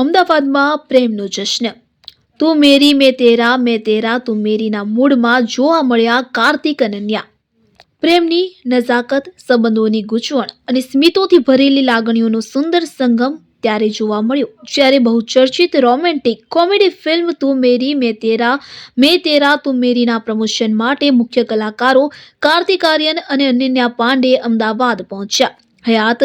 અમદાવાદમાં પ્રેમનો જશ્ન. તું મેરી મેં તેરા મેં તેરા, તું મેરીના મૂડમાં જોવા મળ્યા કાર્તિક અનન્યા પ્રેમની નજાકત સંબંધોની ગૂંચવણ અને સ્મિતોથી ભરેલી લાગણીઓનો સુંદર સંગમ ત્યારે જોવા મળ્યો. જ્યારે બહુચર્ચિત રોમેન્ટિક કોમેડી ફિલ્મ તું મેરી મેં તેરા મેં તેરા, તું મેરીના પ્રમોશન માટે મુખ્ય કલાકારો કાર્તિક આર્યન અને અનન્યા પાંડે અમદાવાદ પહોંચ્યા. હયાત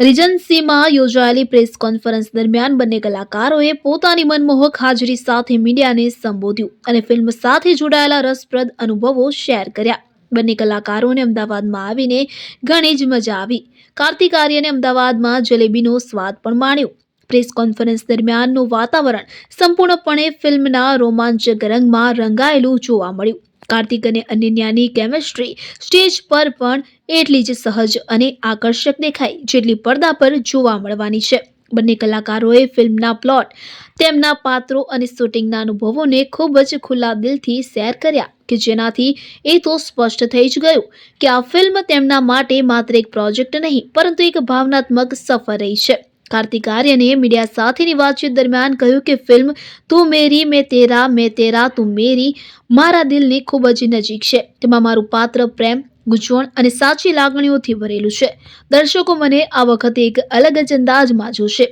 રિજન્સીમાં યોજાયેલી પ્રેસ કોન્ફરન્સ દરમિયાન બંને કલાકારોએ પોતાની મનમોહક હાજરી સાથે મીડિયાને સંબોધ્યું અને ફિલ્મ સાથે જોડાયેલા રસપ્રદ અનુભવો શેર કર્યા. બંને કલાકારોને અમદાવાદમાં આવીને ઘણી જ મજા આવી. કાર્તિક આર્યને અમદાવાદમાં જલેબીનો સ્વાદ પણ માણ્યો. પ્રેસ કોન્ફરન્સ દરમિયાનનું વાતાવરણ સંપૂર્ણપણે ફિલ્મના રોમાંચક રંગમાં રંગાયેલું જોવા મળ્યું. કાર્તિક અને અનન્યાની કેમેસ્ટ્રી સ્ટેજ પર પણ એટલી જ સહજ અને આકર્ષક દેખાઈ, જેટલી પડદા પર જોવા મળવાની છે. બંને કલાકારોએ ફિલ્મના પ્લોટ તેમના પાત્રો અને શૂટિંગના અનુભવોને ખૂબ જ ખુલ્લા દિલથી શેર કર્યા, કે જેનાથી એ તો સ્પષ્ટ થઈ જ ગયું કે આ ફિલ્મ તેમના માટે માત્ર એક પ્રોજેક્ટ નહીં, પરંતુ એક ભાવનાત્મક સફર રહી છે. કાર્તિક આર્યને મીડિયા સાથેની વાતચીત દરમિયાન કહ્યું કે ફિલ્મ તું મેરી, મેં તેરા મેં તેરા, તું મેરી, મારા દિલની ખૂબ જ નજીક છે. તેમાં મારું પાત્ર, પ્રેમ, ગૂંચવણ અને સાચી લાગણીઓથી ભરેલું છે. દર્શકો મને આ વખતે એક અલગ જ અંદાજમાં જોશે.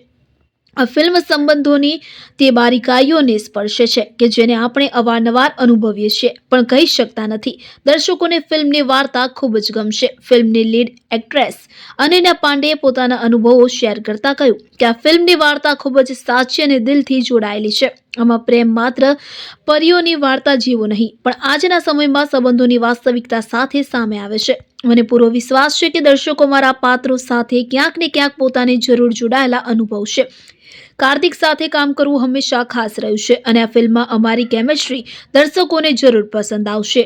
ફિલ્મ સંબંધોની તે બારીકાઈઓને સ્પર્શે છે કે જેને આપણે અવારનવાર અનુભવીએ છીએ, પણ કહી શકતા નથી. દર્શકોને ફિલ્મની વાર્તા ખૂબ જ ગમશે. ફિલ્મની લીડ એક્ટ્રેસ અનન્યા પાંડેએ પોતાના અનુભવો શેર કરતા કહ્યું કે આ ફિલ્મની વાર્તા ખૂબ જ સાચી અને દિલથી જોડાયેલી છે. આમાં પ્રેમ માત્ર પરીઓની વાર્તા જેવો નહીં, પણ આજના સમયમાં સંબંધોની વાસ્તવિકતા સાથે સામે આવે છે. મને પૂરો વિશ્વાસ છે કે દર્શકો મારા પાત્રો સાથે ક્યાંક ને ક્યાંક પોતાને જરૂર જોડાયેલા અનુભવશે કાર્તિક સાથે કામ કરવું હંમેશા ખાસ રહ્યું છે અને આ ફિલ્મમાં અમારી કેમેસ્ટ્રી દર્શકોને જરૂર પસંદ આવશે.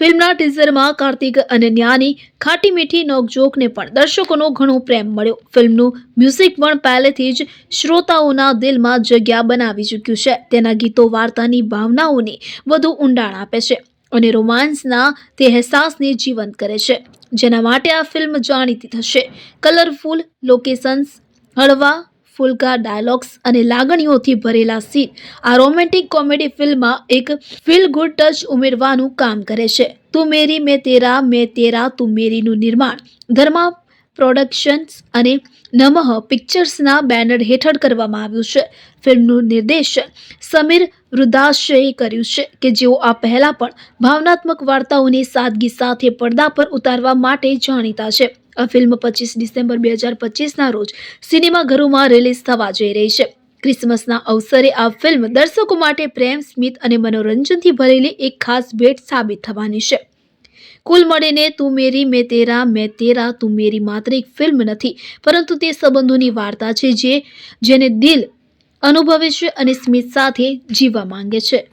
ફિલ્મના ટીઝરમાં કાર્તિક અનન્યાની ખાટી મીઠી નોકજોકને પણ દર્શકોનો ઘણો પ્રેમ મળ્યો. ફિલ્મનું મ્યુઝિક પણ પહેલેથી જ શ્રોતાઓના દિલમાં જગ્યા બનાવી ચૂક્યું છે. તેના ગીતો વાર્તાની ભાવનાઓને વધુ ઊંડાણ આપે છે અને રોમાન્સના તે અહેસાસને જીવંત કરે છે. જેના માટે આ ફિલ્મ જાણીતી થશે. કલરફુલ લોકેશન્સ, હળવા ફુલકા ડાયલોગ્સ અને લાગણીઓથી ભરેલા સીન આ રોમેન્ટિક કોમેડી ફિલ્મમાં એક ફીલ ગુડ ટચ ઉમેરવાનું કામ કરે છે. તું મેરી, મેં તેરા મેં તેરા, તું મેરીનું નિર્માણ. ધર્મા પ્રોડક્શન્સ અને નમઃ પિક્ચર્સના બેનર હેઠળ કરવામાં આવ્યું છે. ફિલ્મનું નિર્દેશન સમીર વૃદ્ધાશયે કર્યું છે કે જેઓ આ પહેલાં પણ ભાવનાત્મક વાર્તાઓની સાદગી સાથે પડદા પર ઉતારવા માટે જાણીતા છે. આ ફિલ્મ પચીસ ડિસેમ્બર બે હજાર પચીસના રોજ સિનેમાઘરોમાં રિલીઝ થવા જઈ રહી છે. ક્રિસમસના અવસરે આ ફિલ્મ દર્શકો માટે પ્રેમ, સ્મિત અને મનોરંજનથી ભરેલી એક ખાસ ભેટ સાબિત થવાની છે. કુલ મળીને તું મેરી, મેં તેરા મેં તેરા, તું મેરી માત્ર એક ફિલ્મ નથી, પરંતુ તે સંબંધોની વાર્તા છે જે, જેને દિલ અનુભવે છે અને સ્મિત સાથે જીવવા માંગે છે.